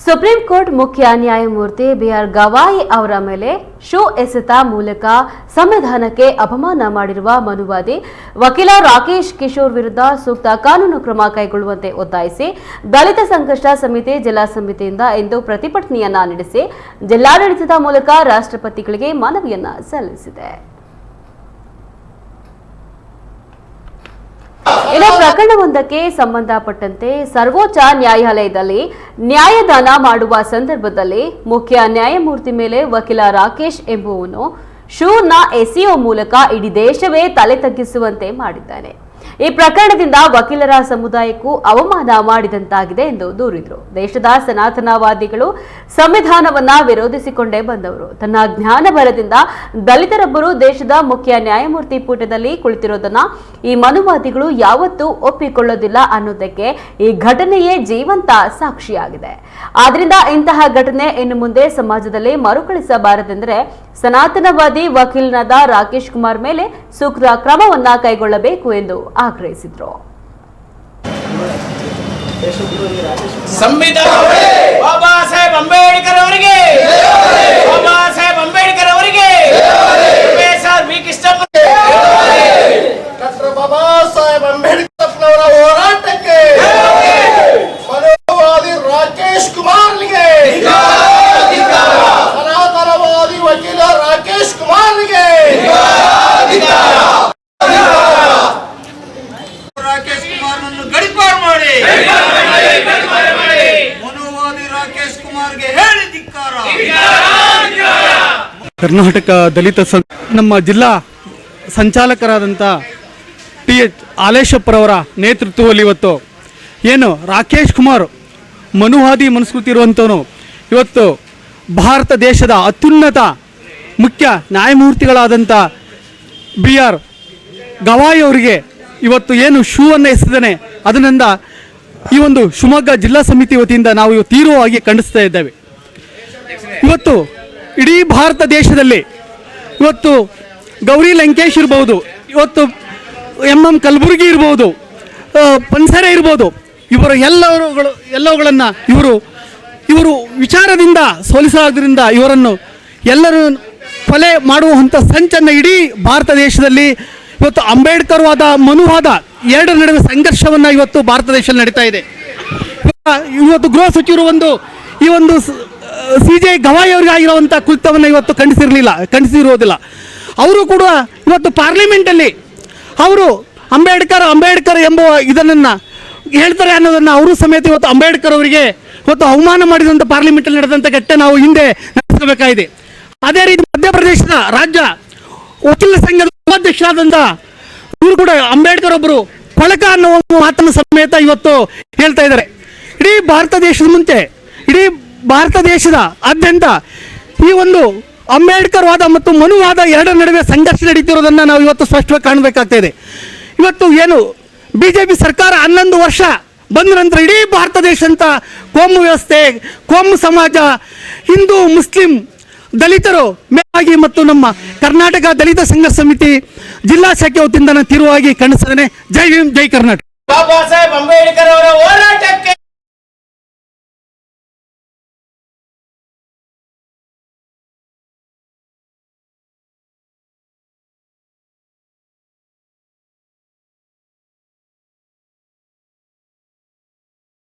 Supreme court ಮುಖ್ಯ ನ್ಯಾಯಮೂರ್ತಿ B R Gavai ಅವರ ಮೇಲೆ ಶೋ ಎಸೆತ ಮೂಲಕ ಸಂವಿಧಾನಕ್ಕೆ ಅಪಮಾನ ಮಾಡಿರುವ ಮನುವಾದಿ ವಕೀಲ ರಾಕೇಶ್ ಕಿಶೋರ್ ವಿರುದ್ಧ ಸೂಕ್ತ ಕಾನೂನು ಕ್ರಮ ಕೈಗೊಳ್ಳುವಂತೆ ಒತ್ತಾಯಿಸಿ ದಲಿತ ಸಂಕಷ್ಟ ಸಮಿತಿ ಜಿಲ್ಲಾ ಸಮಿತಿಯಿಂದ ಇಂದು ಪ್ರತಿಭಟನೆಯನ್ನ ನಡೆಸಿ ಜಿಲ್ಲಾಡಳಿತದ ಮೂಲಕ ರಾಷ್ಟ್ರಪತಿಗಳಿಗೆ ಮನವಿಯನ್ನ ಸಲ್ಲಿಸಿದೆ. ಇನ್ನು ಪ್ರಕರಣವೊಂದಕ್ಕೆ ಸಂಬಂಧಪಟ್ಟಂತೆ ಸರ್ವೋಚ್ಚ ನ್ಯಾಯಾಲಯದಲ್ಲಿ ನ್ಯಾಯದಾನ ಮಾಡುವ ಸಂದರ್ಭದಲ್ಲಿ ಮುಖ್ಯ ನ್ಯಾಯಮೂರ್ತಿ ಮೇಲೆ ವಕೀಲ ರಾಕೇಶ್ ಎಂಬುವನು ಶೂರ್ನ ಎಸಿಒ ಮೂಲಕ ಇಡೀ ದೇಶವೇ ತಲೆ ತಗ್ಗಿಸುವಂತೆ ಮಾಡಿದ್ದಾನೆ ಈ ಪ್ರಕರಣದಿಂದ ವಕೀಲರ ಸಮುದಾಯಕ್ಕೂ ಅವಮಾನ ಮಾಡಿದಂತಾಗಿದೆ ಎಂದು ದೂರಿದರು. ದೇಶದ ಸನಾತನವಾದಿಗಳು ಸಂವಿಧಾನವನ್ನ ವಿರೋಧಿಸಿಕೊಂಡೇ ಬಂದವರು. ತನ್ನ ಜ್ಞಾನ ಬಲದಿಂದ ದಲಿತರೊಬ್ಬರು ದೇಶದ ಮುಖ್ಯ ನ್ಯಾಯಮೂರ್ತಿ ಪೀಠದಲ್ಲಿ ಕುಳಿತಿರೋದನ್ನ ಈ ಮನುವಾದಿಗಳು ಯಾವತ್ತೂ ಒಪ್ಪಿಕೊಳ್ಳೋದಿಲ್ಲ ಅನ್ನೋದಕ್ಕೆ ಈ ಘಟನೆಯೇ ಜೀವಂತ ಸಾಕ್ಷಿಯಾಗಿದೆ. ಆದ್ರಿಂದ ಇಂತಹ ಘಟನೆ ಇನ್ನು ಮುಂದೆ ಸಮಾಜದಲ್ಲಿ ಮರುಕಳಿಸಬಾರದೆಂದರೆ ಸನಾತನವಾದಿ ವಕೀಲನಾದ ರಾಕೇಶ್ ಕುಮಾರ್ ಮೇಲೆ ಸೂಕ್ತ ಕ್ರಮವನ್ನ ಕೈಗೊಳ್ಳಬೇಕು ಎಂದು ಆಗ್ರಹಿಸಿದ್ರು. ಸಂವಿಧಾನ ಬಾಬಾ ಸಾಹೇಬ್ ಅಂಬೇಡ್ಕರ್ ಅವರಿಗೆ ಬಾಬಾ ಸಾಹೇಬ್ ಅಂಬೇಡ್ಕರ್ ಅವರಿಗೆ professor B Krishnappa doctor Baba Saheb ಅಂಬೇಡ್ಕರ್ನವರ ಹೋರಾಟಕ್ಕೆ ಮನೋವಾದಿ ರಾಕೇಶ್ ಕುಮಾರ್ಗೆ ಸನಾತನವಾದಿ ವಕೀಲ ರಾಕೇಶ್ ಕುಮಾರ್ಗೆ ರಾಕೇಶ್ ಕುಮಾರ್ನನ್ನು ಗಡಿಪಾರು ಮಾಡಿ ಮನೋವಾದಿ ರಾಕೇಶ್ ಕುಮಾರ್ಗೆ ಹೇಳಿ ಧಿಕ್ಕಾರ ಕರ್ನಾಟಕ ದಲಿತ ಸಂ ನಮ್ಮ ಜಿಲ್ಲಾ ಸಂಚಾಲಕರಾದಂಥ ಟಿ ಎಚ್ ಆಲೇಶಪ್ಪರವರ ನೇತೃತ್ವದಲ್ಲಿ ಇವತ್ತು ಏನು ರಾಕೇಶ್ ಕುಮಾರ್ ಮನುವಾದಿ ಮನಸ್ಕೃತಿ ಇರುವಂಥವನು ಇವತ್ತು ಭಾರತ ದೇಶದ ಅತ್ಯುನ್ನತ ಮುಖ್ಯ ನ್ಯಾಯಮೂರ್ತಿಗಳಾದಂಥ ಬಿ ಆರ್ ಗವಾಯಿ ಅವರಿಗೆ ಇವತ್ತು ಏನು ಶೂ ಅನ್ನು ಎಸೆದಾನೆ ಅದರಿಂದ ಈ ಒಂದು ಶಿವಮೊಗ್ಗ ಜಿಲ್ಲಾ ಸಮಿತಿ ವತಿಯಿಂದ ನಾವು ತೀವ್ರವಾಗಿ ಖಂಡಿಸ್ತಾ ಇದ್ದೇವೆ. ಇವತ್ತು ಇಡೀ ಭಾರತ ದೇಶದಲ್ಲಿ ಇವತ್ತು ಗೌರಿ ಲಂಕೇಶ್ ಇರ್ಬೋದು, ಇವತ್ತು ಎಂ ಎಂ ಕಲಬುರ್ಗಿ ಇರ್ಬೋದು ಪನ್ಸರೆ ಇರ್ಬೋದು, ಇವರು ಎಲ್ಲರುಗಳು ಎಲ್ಲವುಗಳನ್ನು ಇವರು ಇವರು ವಿಚಾರದಿಂದ ಸೋಲಿಸೋದ್ರಿಂದ ಇವರನ್ನು ಎಲ್ಲರೂ ಕೊಲೆ ಮಾಡುವಂಥ ಸಂಚನ್ನು ಇಡೀ ಭಾರತ ದೇಶದಲ್ಲಿ ಇವತ್ತು ಅಂಬೇಡ್ಕರ್ ವಾದ ಮನುವಾದ ಎರಡರ ನಡುವೆ ಸಂಘರ್ಷವನ್ನು ಇವತ್ತು ಭಾರತ ದೇಶದಲ್ಲಿ ನಡೀತಾ ಇದೆ. ಇವತ್ತು ಗೃಹ ಸಚಿವರು ಒಂದು ಈ ಒಂದು ಸಿ ಜೆ ಗವಾಯಿ ಅವರಿಗೆ ಆಗಿರುವಂಥ ಕೃತ್ಯವನ್ನು ಇವತ್ತು ಖಂಡಿಸಿರಲಿಲ್ಲ, ಖಂಡಿಸಿರೋದಿಲ್ಲ. ಅವರು ಕೂಡ ಇವತ್ತು ಪಾರ್ಲಿಮೆಂಟಲ್ಲಿ ಅವರು ಅಂಬೇಡ್ಕರ್ ಅಂಬೇಡ್ಕರ್ ಎಂಬ ಇದನ್ನು ಹೇಳ್ತಾರೆ ಅನ್ನೋದನ್ನು ಅವರು ಸಮೇತ ಇವತ್ತು ಅಂಬೇಡ್ಕರ್ ಅವರಿಗೆ ಇವತ್ತು ಅವಮಾನ ಮಾಡಿದಂಥ ಪಾರ್ಲಿಮೆಂಟಲ್ಲಿ ನಡೆದಂಥ ಘಟ್ಟೆ ನಾವು ಹಿಂದೆ ನಡೆಸಬೇಕಾಗಿದೆ. ಅದೇ ರೀತಿ ಮಧ್ಯಪ್ರದೇಶದ ರಾಜ್ಯ ವಕೀಲ ಸಂಘದ ಉಪಾಧ್ಯಕ್ಷರಾದಂಥ ಇವರು ಕೂಡ ಅಂಬೇಡ್ಕರ್ ಒಬ್ಬರು ಕೊಳಕ ಅನ್ನೋ ಮಾತನ್ನು ಸಮೇತ ಇವತ್ತು ಹೇಳ್ತಾ ಇದ್ದಾರೆ. ಇಡೀ ಭಾರತ ದೇಶದ ಮುಂಚೆ, ಇಡೀ ಭಾರತ ದೇಶದ ಆದ್ಯಂತ ಈ ಒಂದು ಅಂಬೇಡ್ಕರ್ ವಾದ ಮತ್ತು ಮನುವಾದ ಎರಡರ ನಡುವೆ ಸಂಘರ್ಷ ನಡೀತಿರೋದನ್ನು ನಾವು ಇವತ್ತು ಸ್ಪಷ್ಟವಾಗಿ ಕಾಣಬೇಕಾಗ್ತಾ ಇವತ್ತು ಏನು ಬಿ ಜೆ ಪಿ ಸರ್ಕಾರ ಹನ್ನೊಂದು ವರ್ಷ ಬಂದ ನಂತರ ಇಡೀ ಭಾರತ ದೇಶ ಅಂತ ಕೋಮು ವ್ಯವಸ್ಥೆ, ಕೋಮು ಸಮಾಜ, ಹಿಂದೂ, ಮುಸ್ಲಿಂ, ದಲಿತರು ಮೇಲಾಗಿ ಮತ್ತು ನಮ್ಮ ಕರ್ನಾಟಕ ದಲಿತ ಸಂಘರ್ಷ ಸಮಿತಿ ಜಿಲ್ಲಾ ಶಾಖೆ ವತಿಯಿಂದ ತಿರುವಾಗಿ ಖಂಡಿಸ್ತೇನೆ ಜೈ ಭೀಮ್ ಜೈ ಕರ್ನಾಟಕ. ಬಾಬಾ ಸಾಹೇಬ್ ಅಂಬೇಡ್ಕರ್ ಅವರ ಹೋರಾಟಕ್ಕೆ